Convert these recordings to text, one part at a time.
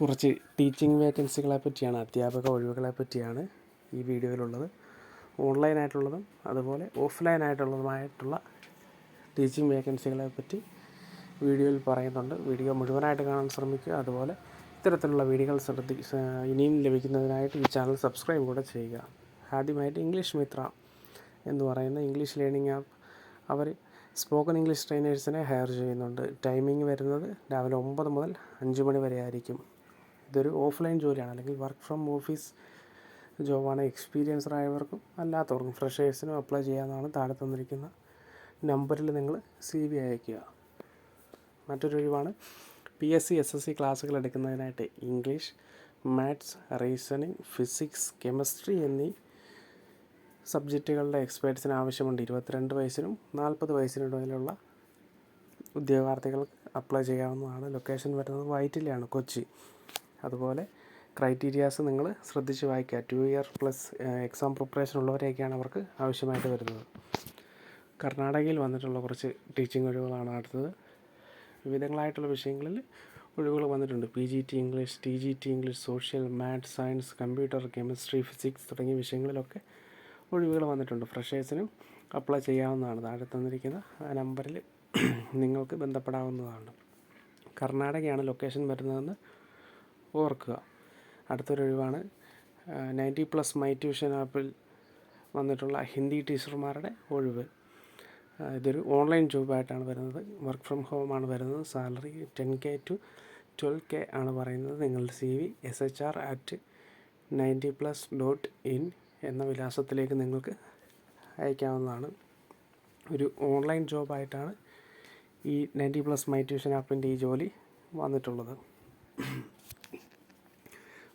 കുറച്ച് ടീച്ചിങ് വേക്കൻസികളെ പറ്റിയാണ് അധ്യാപക ഒഴിവുകളെ പറ്റിയാണ് ഈ വീഡിയോയിലുള്ളത്. ഓൺലൈനായിട്ടുള്ളതും അതുപോലെ ഓഫ്ലൈൻ ആയിട്ടുള്ളതുമായിട്ടുള്ള ടീച്ചിങ് വേക്കൻസികളെ പറ്റി വീഡിയോയിൽ പറയുന്നുണ്ട്. വീഡിയോ മുഴുവനായിട്ട് കാണാൻ ശ്രമിക്കുക. അതുപോലെ ഇത്തരത്തിലുള്ള വീഡിയോകൾ ശ്രദ്ധി ഇനിയും ലഭിക്കുന്നതിനായിട്ട് ഈ ചാനൽ സബ്സ്ക്രൈബ് കൂടെ ചെയ്യുക. ആദ്യമായിട്ട് ഇംഗ്ലീഷ് മിത്ര എന്ന് പറയുന്ന ഇംഗ്ലീഷ് ലേണിംഗ് ആപ്പ് അവർ സ്പോക്കൺ ഇംഗ്ലീഷ് ട്രെയിനേഴ്സിനെ ഹയർ ചെയ്യുന്നുണ്ട്. ടൈമിംഗ് വരുന്നത് രാവിലെ ഒമ്പത് മുതൽ അഞ്ച് മണി വരെ ആയിരിക്കും. ഇതൊരു ഓഫ്ലൈൻ ജോലിയാണ്. അല്ലെങ്കിൽ വർക്ക് ഫ്രം ഓഫീസ് ജോബാണ്. എക്സ്പീരിയൻസ്ഡ് ആയവർക്കും അല്ലാത്തവർക്കും ഫ്രഷേഴ്സിനും അപ്ലൈ ചെയ്യാവുന്നതാണ് താഴെ തന്നിരിക്കുന്ന നമ്പറിൽ നിങ്ങൾ സി വി അയയ്ക്കുക. മറ്റൊരു ഒഴിവാണ്. P S C S S C ക്ലാസ്സുകൾ എടുക്കുന്നതിനായിട്ട് English maths reasoning physics chemistry എന്നീ സബ്ജക്റ്റുകളുടെ എക്സ്പേർട്സിന് ആവശ്യമുണ്ട്. ഇരുപത്തിരണ്ട് വയസ്സിനും നാൽപ്പത് വയസ്സിനിടയിലുള്ള ഉദ്യോഗാർത്ഥികൾക്ക് അപ്ലൈ ചെയ്യാവുന്നതാണ്. ലൊക്കേഷൻ വരുന്നത് വൈറ്റിലാണ് കൊച്ചി. അതുപോലെ ക്രൈറ്റീരിയാസ് നിങ്ങൾ ശ്രദ്ധിച്ച് വായിക്കുക. Two year plus exam preparation ഉള്ളവരെയൊക്കെയാണ് അവർക്ക് ആവശ്യമായിട്ട് വരുന്നത്. കർണാടകയിൽ വന്നിട്ടുള്ള കുറച്ച് ടീച്ചിങ് ഒഴിവുകളാണ് അടുത്തത്. വിവിധങ്ങളായിട്ടുള്ള വിഷയങ്ങളിൽ ഒഴിവുകൾ വന്നിട്ടുണ്ട്. P G T English T G T English social maths science computer chemistry physics തുടങ്ങിയ വിഷയങ്ങളിലൊക്കെ ഒഴിവുകൾ വന്നിട്ടുണ്ട്. ഫ്രഷേഴ്സിനും അപ്ലൈ ചെയ്യാവുന്നതാണ്. താഴെ തന്നിരിക്കുന്ന ആ നമ്പറിൽ നിങ്ങൾക്ക് ബന്ധപ്പെടാവുന്നതാണ്. കർണാടകയാണ് ലൊക്കേഷൻ വരുന്നതെന്ന് ഓർക്കുക. അടുത്തൊരു ഒഴിവാണ് നയന്റി പ്ലസ് മൈ ട്യൂഷൻ ആപ്പിൽ വന്നിട്ടുള്ള ഹിന്ദി ടീച്ചർമാരുടെ ഒഴിവ്. ഇതൊരു ഓൺലൈൻ ജോബായിട്ടാണ് വരുന്നത്. വർക്ക് ഫ്രം ഹോം ആണ് വരുന്നത്. Salary ten K to twelve K ആണ് പറയുന്നത്. നിങ്ങളുടെ C V S H R at ninety plus dot in എന്ന വിലാസത്തിലേക്ക് നിങ്ങൾക്ക് അയക്കാവുന്നതാണ്. ഒരു ഓൺലൈൻ ജോബായിട്ടാണ് ഈ നയന്റി പ്ലസ് മൈ ട്യൂഷൻ ആപ്പിന്റെ ഈ ജോലി വന്നിട്ടുള്ളത്.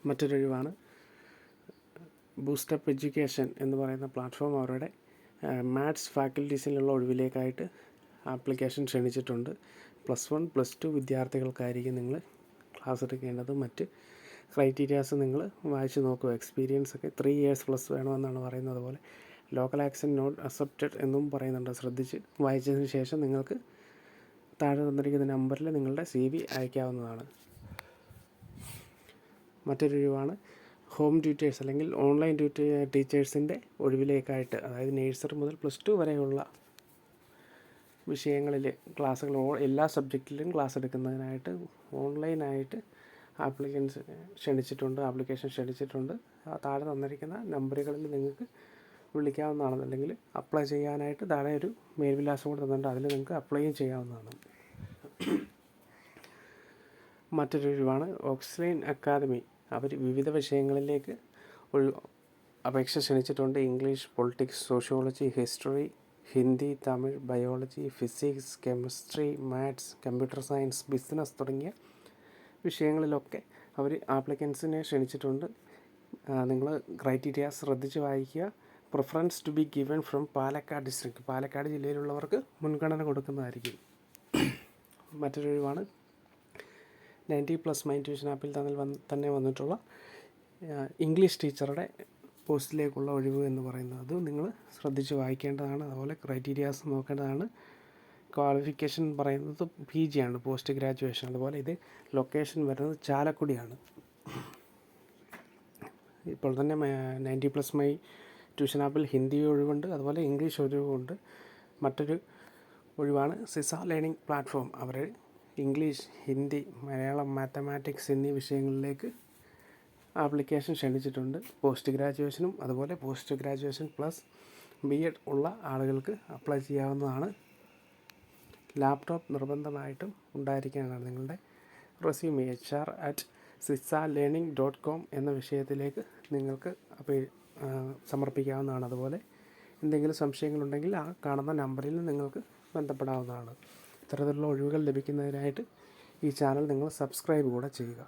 മറ്റൊരൊഴിവാണ്. ബൂസ്റ്റപ്പ് എഡ്യൂക്കേഷൻ എന്ന് പറയുന്ന പ്ലാറ്റ്ഫോം അവരുടെ മാത്സ് ഫാക്കൽറ്റീസിലുള്ള ഒഴിവിലേക്കായിട്ട് ആപ്ലിക്കേഷൻ ക്ഷണിച്ചിട്ടുണ്ട്. പ്ലസ് വൺ പ്ലസ് ടു വിദ്യാർത്ഥികൾക്കായിരിക്കും നിങ്ങൾ ക്ലാസ് എടുക്കേണ്ടത്. മറ്റ് ക്രൈറ്റീരിയാസ് നിങ്ങൾ വായിച്ച് നോക്കുക എക്സ്പീരിയൻസ് ഒക്കെ ത്രീ ഇയേഴ്സ് പ്ലസ് വേണമെന്നാണ് പറയുന്നത് പോലെ. ലോക്കൽ ആക്സെന്റ് നോട്ട് അക്സെപ്റ്റഡ് എന്നും പറയുന്നുണ്ട്. ശ്രദ്ധിച്ച് വായിച്ചതിന് ശേഷം നിങ്ങൾക്ക് താഴെ തന്നിരിക്കുന്ന നമ്പറിൽ നിങ്ങളുടെ സി അയക്കാവുന്നതാണ്. മറ്റൊരു ഒഴിവാണ്. ഹോം ട്യൂറ്റേഴ്സ് അല്ലെങ്കിൽ ഓൺലൈൻ ട്യൂട്ടേ ടീച്ചേഴ്സിന്റെ ഒഴിവിലേക്കായിട്ട് അതായത് നേഴ്സറി മുതൽ പ്ലസ് ടു വരെയുള്ള വിഷയങ്ങളിൽ ക്ലാസ്സുകൾ എല്ലാ സബ്ജക്റ്റിലും ക്ലാസ് എടുക്കുന്നതിനായിട്ട് ഓൺലൈനായിട്ട് ആപ്ലിക്കൻസ് ക്ഷണിച്ചിട്ടുണ്ട് ആപ്ലിക്കേഷൻ ക്ഷണിച്ചിട്ടുണ്ട്. താഴെ തന്നിരിക്കുന്ന നമ്പറുകളിൽ നിങ്ങൾക്ക് വിളിക്കാവുന്നതാണ്. അല്ലെങ്കിൽ അപ്ലൈ ചെയ്യാനായിട്ട് താഴെ ഒരു മേൽവിലാസം കൂടെ തന്നിട്ടുണ്ട്. അതിൽ നിങ്ങൾക്ക് അപ്ലൈയും ചെയ്യാവുന്നതാണ്. മറ്റൊരു ഒഴിവാണ്. ഓക്സ്ലൈൻ അക്കാദമി അവർ വിവിധ വിഷയങ്ങളിലേക്ക് ഒരു അപേക്ഷ ക്ഷണിച്ചിട്ടുണ്ട്. English politics sociology history Hindi Tamil biology physics chemistry maths computer science business തുടങ്ങിയ വിഷയങ്ങളിലൊക്കെ അവർ ആപ്ലിക്കൻസിനെ ക്ഷണിച്ചിട്ടുണ്ട്. നിങ്ങൾ ക്രൈറ്റീരിയ ശ്രദ്ധിച്ച് വായിക്കുക. Preference to be given from Palakkad district. Palakkad ജില്ലയിലുള്ളവർക്ക് മുൻഗണന കൊടുക്കുന്നതായിരിക്കും. മറ്റൊരു ഒഴിവാണ്. നയന്റി പ്ലസ് മൈൻ ട്യൂഷൻ ആപ്പിൽ തന്നെ വന്ന് തന്നെ വന്നിട്ടുള്ള ഇംഗ്ലീഷ് ടീച്ചറുടെ പോസ്റ്റിലേക്കുള്ള ഒഴിവ് എന്ന് പറയുന്നത്. അത് നിങ്ങൾ ശ്രദ്ധിച്ച് വായിക്കേണ്ടതാണ്. അതുപോലെ ക്രൈറ്റീരിയാസ് നോക്കേണ്ടതാണ്. ക്വാളിഫിക്കേഷൻ പറയുന്നത് പി ജി ആണ് പോസ്റ്റ് ഗ്രാജുവേഷൻ. അതുപോലെ ഇത് ലൊക്കേഷൻ വരുന്നത് ചാലക്കുടിയാണ്. ഇപ്പോൾ തന്നെ നയന്റി പ്ലസ് മൈ ട്യൂഷൻ ആപ്പിൽ ഹിന്ദി ഒഴിവുണ്ട് അതുപോലെ ഇംഗ്ലീഷ് ഒഴിവുണ്ട്. മറ്റൊരു ഒഴിവാണ് സിസ ലേണിംഗ് പ്ലാറ്റ്ഫോം. അവർ ഇംഗ്ലീഷ് ഹിന്ദി മലയാളം മാത്തമാറ്റിക്സ് എന്നീ വിഷയങ്ങളിലേക്ക് ആപ്ലിക്കേഷൻ ക്ഷണിച്ചിട്ടുണ്ട്. പോസ്റ്റ് ഗ്രാജുവേഷനും അതുപോലെ post graduation plus B Ed ഉള്ള ആളുകൾക്ക് അപ്ലൈ ചെയ്യാവുന്നതാണ്. ലാപ്ടോപ്പ് നിർബന്ധമായിട്ടും ഉണ്ടായിരിക്കേണ്ടതാണ് നിങ്ങളുടെ resume. H R at Sisa learning dot com എന്ന വിഷയത്തിലേക്ക് നിങ്ങൾക്ക് അപേ സമർപ്പിക്കാവുന്നതാണ്. അതുപോലെ എന്തെങ്കിലും സംശയങ്ങളുണ്ടെങ്കിൽ ആ കാണുന്ന നമ്പറിൽ നിങ്ങൾക്ക് ബന്ധപ്പെടാവുന്നതാണ്. ഇത്തരത്തിലുള്ള ഒഴിവുകൾ ലഭിക്കുന്നതിനായിട്ട് ഈ ചാനൽ നിങ്ങൾ സബ്സ്ക്രൈബ് കൂടെ ചെയ്യുക.